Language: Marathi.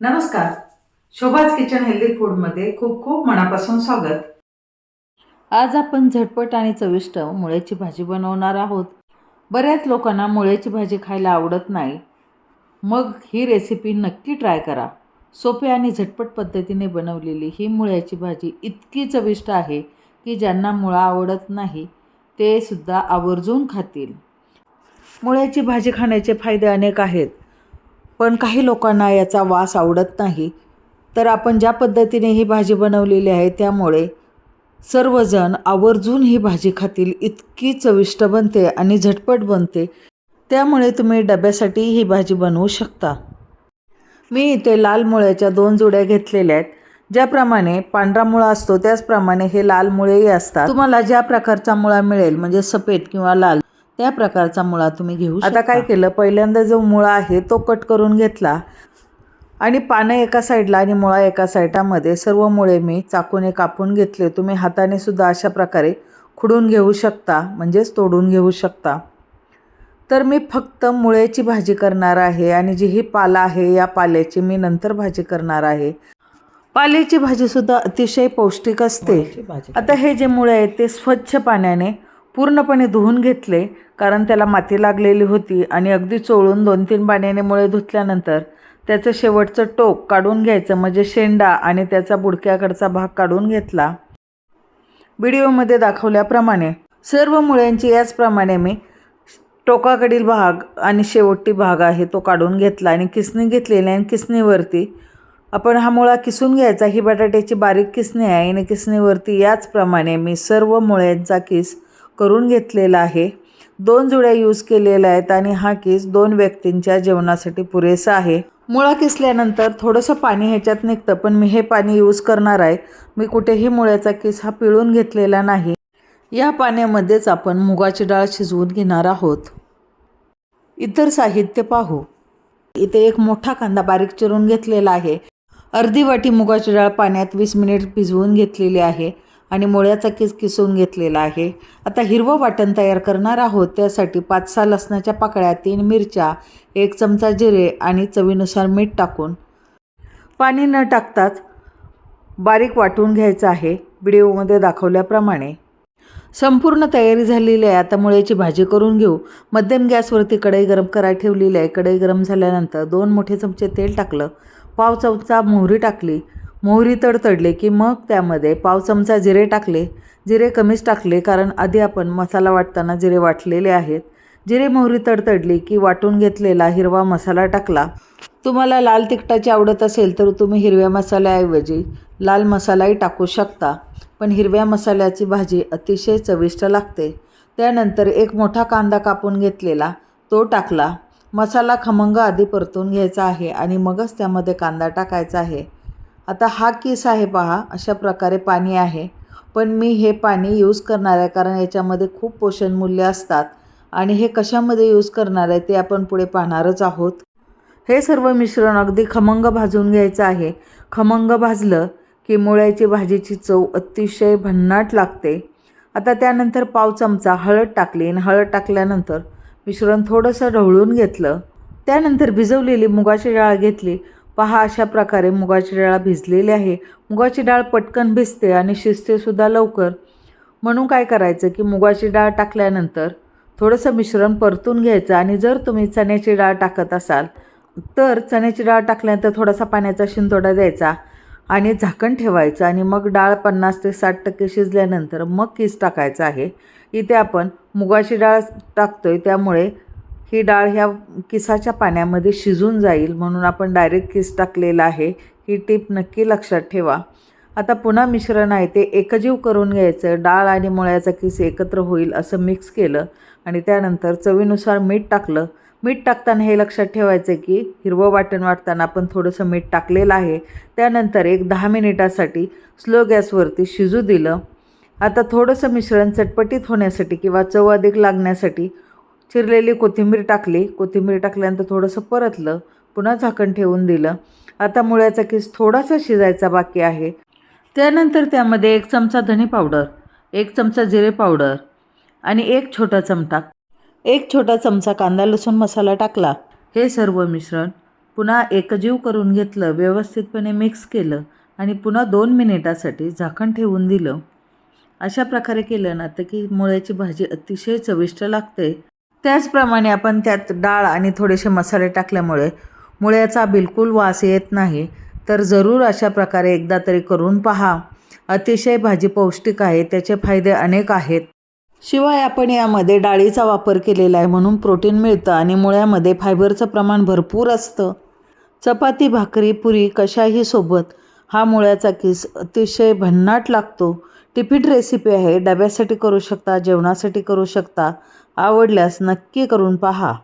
नमस्कार. शोभाज किचन हेल्दी फूडमध्ये खूप खूप मनापासून स्वागत. आज आपण झटपट आणि चविष्ट मुळ्याची भाजी बनवणार आहोत. बऱ्याच लोकांना मुळ्याची भाजी खायला आवडत नाही. मग ही रेसिपी नक्की ट्राय करा. सोपे आणि झटपट पद्धतीने बनवलेली ही मुळ्याची भाजी इतकी चविष्ट आहे की ज्यांना मुळा आवडत नाही ते सुद्धा आवर्जून खातील. मुळ्याची भाजी खाण्याचे फायदे अनेक आहेत. पण काही लोकांना याचा वास आवडत नाही. तर आपण ज्या पद्धतीने ही भाजी बनवलेली आहे त्यामुळे सर्वजण आवर्जून ही भाजी खातील इतकी चविष्ट बनते आणि झटपट बनते. त्यामुळे तुम्ही डब्यासाठी ही भाजी बनवू शकता. मी इथे लाल मुळ्याच्या दोन जुड्या घेतलेल्या आहेत. ज्याप्रमाणे पांढरा मुळा असतो त्याचप्रमाणे हे लाल मुळेही असतात. तुम्हाला ज्या प्रकारचा मुळा मिळेल म्हणजे सफेद किंवा लाल त्या प्रकारचा मुळा तुम्ही घेऊ आता काय केलं? पहिल्यांदा जो मुळा आहे तो कट करून घेतला. आणि पानं एका साईडला आणि मुळा एका साईडामध्ये सर्व मुळे मी चाकूने कापून घेतले. तुम्ही हाताने सुद्धा अशा प्रकारे खुडून घेऊ शकता. म्हणजेच तोडून घेऊ शकता. तर मी फक्त मुळ्याची भाजी करणार आहे. आणि जी ही पाला आहे या पाल्याची मी नंतर भाजी करणार आहे. पाल्याची भाजीसुद्धा अतिशय पौष्टिक असते. आता हे जे मुळे आहेत ते स्वच्छ पाण्याने पूर्णपणे धुवून घेतले कारण त्याला माती लागलेली होती आणि अगदी चोळून दोन तीन पाण्याने मुळे धुतल्यानंतर त्याचं शेवटचं टोक काढून घ्यायचं म्हणजे शेंडा आणि त्याचा बुडक्याकडचा भाग काढून घेतला. व्हिडिओमध्ये दाखवल्याप्रमाणे सर्व मुळ्यांची याचप्रमाणे मी टोकाकडील भाग आणि शेवटी भाग आहे तो काढून घेतला आणि किसणी घेतलेली आणि किसणीवरती आपण हा मुळा किसून घ्यायचा. ही बटाट्याची बारीक किसणी आहे आणि किसणीवरती याचप्रमाणे मी सर्व मुळ्यांचा किस करून घेतलेला आहे. दोन जुड्या यूज केलेल्या आहेत आणि हा किस दोन व्यक्तींच्या जेवणासाठी पुरेसा आहे. मुळा किसल्यानंतर थोडंसं पाणी ह्याच्यात निघतं पण मी हे पाणी यूज करणार आहे. मी कुठेही मुळ्याचा किस हा पिळून घेतलेला नाही. या पाण्यामध्येच आपण मुगाची डाळ शिजवून घेणार आहोत. इतर साहित्य पाहू. इथे एक मोठा कांदा बारीक चिरून घेतलेला आहे. अर्धी वाटी मुगाची डाळ पाण्यात वीस मिनिट भिजवून घेतलेली आहे. आणि मुळ्याचा किस किसून घेतलेला आहे. आता हिरवं वाटण तयार करणार आहोत. त्यासाठी पाच सहा लसणाच्या पाकळ्या तीन मिरच्या एक चमचा जिरे आणि चवीनुसार मीठ टाकून. पाणी न टाकताच बारीक वाटून घ्यायचं आहे. व्हिडिओमध्ये दाखवल्याप्रमाणे. संपूर्ण तयारी झालेली आहे. आता मुळ्याची भाजी करून घेऊ. मध्यम गॅसवरती कढई गरम करायला ठेवलेली आहे. कढई गरम झाल्यानंतर दोन मोठे चमचे तेल टाकलं. पाव चमचा मोहरी टाकली. मोहरी तडतडले की मग त्यामध्ये पाव चमचा जिरे टाकले. जिरे कमीच टाकले कारण आधी आपण मसाला वाटताना जिरे वाटलेले आहेत. जिरे मोहरी तडतडली की वाटून घेतलेला हिरवा मसाला टाकला. तुम्हाला लाल तिखटाची आवडत असेल तर तुम्ही हिरव्या मसाल्याऐवजी लाल मसालाही टाकू शकता. पण हिरव्या मसाल्याची भाजी अतिशय चविष्ट लागते. त्यानंतर एक मोठा कांदा कापून घेतलेला तो टाकला. मसाला खमंग आधी परतून घ्यायचा आहे आणि मगच त्यामध्ये कांदा टाकायचा आहे. आता हा केस आहे पहा अशा प्रकारे पाणी आहे. पण मी हे पाणी यूज करणार आहे कारण याच्यामध्ये खूप पोषण मूल्य असतात. आणि हे कशामध्ये यूज करणार आहे ते आपण पुढे पाहणारच आहोत. हे सर्व मिश्रण अगदी खमंग भाजून घ्यायचं आहे. खमंग भाजलं की मुळ्याची भाजीची चव अतिशय भन्नाट लागते. आता त्यानंतर पाव चमचा हळद टाकली आणि हळद टाकल्यानंतर मिश्रण थोडंसं ढवळून घेतलं. त्यानंतर भिजवलेली मुगाची डाळ घेतली. पहा अशा प्रकारे मुगाची डाळ भिजलेली आहे. मुगाची डाळ पटकन भिजते आणि शिजतेसुद्धा लवकर. म्हणून काय करायचं की मुगाची डाळ टाकल्यानंतर थोडंसं मिश्रण परतून घ्यायचं आणि जर तुम्ही चण्याची डाळ टाकत असाल तर चण्याची डाळ टाकल्यानंतर थोडासा पाण्याचा शिंतोडा द्यायचा आणि झाकण ठेवायचं आणि मग डाळ पन्नास ते साठ टक्के शिजल्यानंतर मग किस टाकायचं आहे. इथे आपण मुगाची डाळ टाकतो आहे त्यामुळे ही डाळ ह्या किसाच्या पाण्यामध्ये शिजून जाईल म्हणून आपण डायरेक्ट किस टाकलेला आहे. ही टीप नक्की लक्षात ठेवा. आता पुन्हा मिश्रण आहे ते एकजीव करून घ्यायचं. डाळ आणि मुळ्याचा किस एकत्र होईल असं मिक्स केलं आणि त्यानंतर चवीनुसार मीठ टाकलं. मीठ टाकताना हे लक्षात ठेवायचं की हिरवं वाटण वाटताना आपण थोडंसं मीठ टाकलेलं आहे. त्यानंतर एक दहा मिनिटासाठी स्लो गॅसवरती शिजू दिलं. आता थोडंसं मिश्रण चटपटीत होण्यासाठी किंवा चव अधिक लागण्यासाठी चिरलेली कोथिंबीर टाकली. कोथिंबीर टाकल्यानंतर थोडंसं परतलं. पुन्हा झाकण ठेवून दिलं. आता मुळ्याचा किस थोडासा शिजायचा बाकी आहे. त्यानंतर त्यामध्ये एक चमचा धने पावडर एक चमचा जिरे पावडर आणि एक छोटा चमचा एक छोटा चमचा कांदा लसूण मसाला टाकला. हे सर्व मिश्रण पुन्हा एकजीव करून घेतलं. व्यवस्थितपणे मिक्स केलं आणि पुन्हा दोन मिनिटासाठी झाकण ठेवून दिलं. अशा प्रकारे केलं ना तर की मुळ्याची भाजी अतिशय चविष्ट लागते. त्याचप्रमाणे आपण त्यात डाळ आणि थोडेसे मसाले टाकल्यामुळे मुळ्याचा बिलकुल वास येत नाही. तर जरूर अशा प्रकारे एकदा तरी करून पहा. अतिशय भाजी पौष्टिक आहे त्याचे फायदे अनेक आहेत. शिवाय आपण यामध्ये डाळीचा वापर केलेला आहे म्हणून प्रोटीन मिळतं आणि मुळ्यामध्ये फायबरचं प्रमाण भरपूर असतं. चपाती भाकरी पुरी कशाही सोबत हा मुळ्याचा किस अतिशय भन्नाट लागतो. टिपीट रेसिपी आहे डब्यासाठी करू शकता जेवणासाठी करू शकता. आवडल्यास नक्की करून पहा.